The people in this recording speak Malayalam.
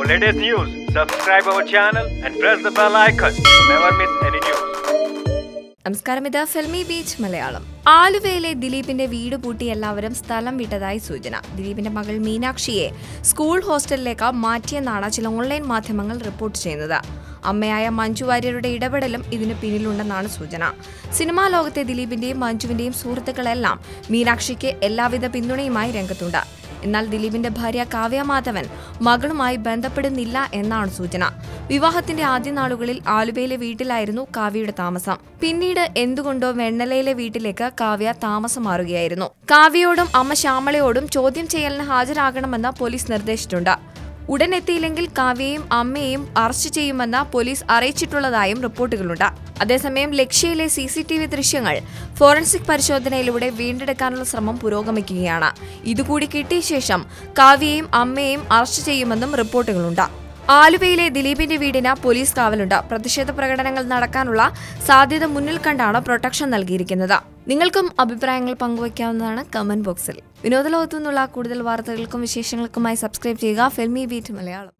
latest news, subscribe our channel and press the bell icon to never miss any news. നമസ്കാരം ഇത് ഫിൽമി ബീച്ച് മലയാളം. ആലുവയിലെ ദിലീപിന്റെ വീട് പൂട്ടി എല്ലാവരും സ്ഥലം വിട്ടതായി സൂചന. ദിലീപിന്റെ മകൾ മീനാക്ഷിയെ സ്കൂൾ ഹോസ്റ്റലിലേക്ക് മാറ്റിയെന്നാണ് ചില ഓൺലൈൻ മാധ്യമങ്ങൾ റിപ്പോർട്ട് ചെയ്യുന്നത്. അമ്മയായ മഞ്ജു വാര്യരുടെ ഇടപെടലും ഇതിന് പിന്നിലുണ്ടെന്നാണ് സൂചന. സിനിമാ ലോകത്തെ ദിലീപിന്റെയും മഞ്ജുവിന്റെയും സുഹൃത്തുക്കളെല്ലാം മീനാക്ഷിക്ക് എല്ലാവിധ പിന്തുണയുമായി രംഗത്തുണ്ട്. എന്നാൽ ദിലീപിന്റെ ഭാര്യ കാവ്യ മാധവൻ മകളുമായി ബന്ധപ്പെടുന്നില്ല എന്നാണ് സൂചന. വിവാഹത്തിന്റെ ആദ്യ നാളുകളിൽ ആലുവയിലെ വീട്ടിലായിരുന്നു കാവ്യയുടെ താമസം. പിന്നീട് എന്തുകൊണ്ടോ വെണ്ണലയിലെ വീട്ടിലേക്ക് കാവ്യ താമസം മാറുകയായിരുന്നു. കാവ്യയോടും അമ്മ ശ്യാമളയോടും ചോദ്യം ചെയ്യലിന് ഹാജരാകണമെന്ന് പോലീസ് നിർദ്ദേശിച്ചിട്ടുണ്ട്. ഉടൻ എത്തിയില്ലെങ്കിൽ കാവ്യയും അമ്മയെയും അറസ്റ്റ് ചെയ്യുമെന്ന് പോലീസ് അറിയിച്ചിട്ടുള്ളതായും റിപ്പോർട്ടുകളുണ്ട്. അതേസമയം ലക്ഷ്യയിലെ സി സി ടി വി ദൃശ്യങ്ങൾ ഫോറൻസിക് പരിശോധനയിലൂടെ വീണ്ടെടുക്കാനുള്ള ശ്രമം പുരോഗമിക്കുകയാണ്. ഇതുകൂടി കിട്ടിയ ശേഷം കാവ്യയും അമ്മയെയും അറസ്റ്റ് ചെയ്യുമെന്നും റിപ്പോർട്ടുകളുണ്ട്. ആലുവയിലെ ദിലീപിന്റെ വീടിന് പോലീസ് കാവലുണ്ട്. പ്രതിഷേധ പ്രകടനങ്ങൾ നടക്കാനുള്ള സാധ്യത മുന്നിൽ കണ്ടാണ് പ്രൊട്ടക്ഷൻ നൽകിയിരിക്കുന്നത്. നിങ്ങൾക്കും അഭിപ്രായങ്ങൾ പങ്കുവയ്ക്കാവുന്നതാണ് കമന്റ് ബോക്സിൽ. വിനോദലോകത്തു നിന്നുള്ള കൂടുതൽ വാർത്തകൾക്കും വിശേഷങ്ങൾക്കുമായി സബ്സ്ക്രൈബ് ചെയ്യുക ഫിൽമി ബീറ്റ് മലയാളം.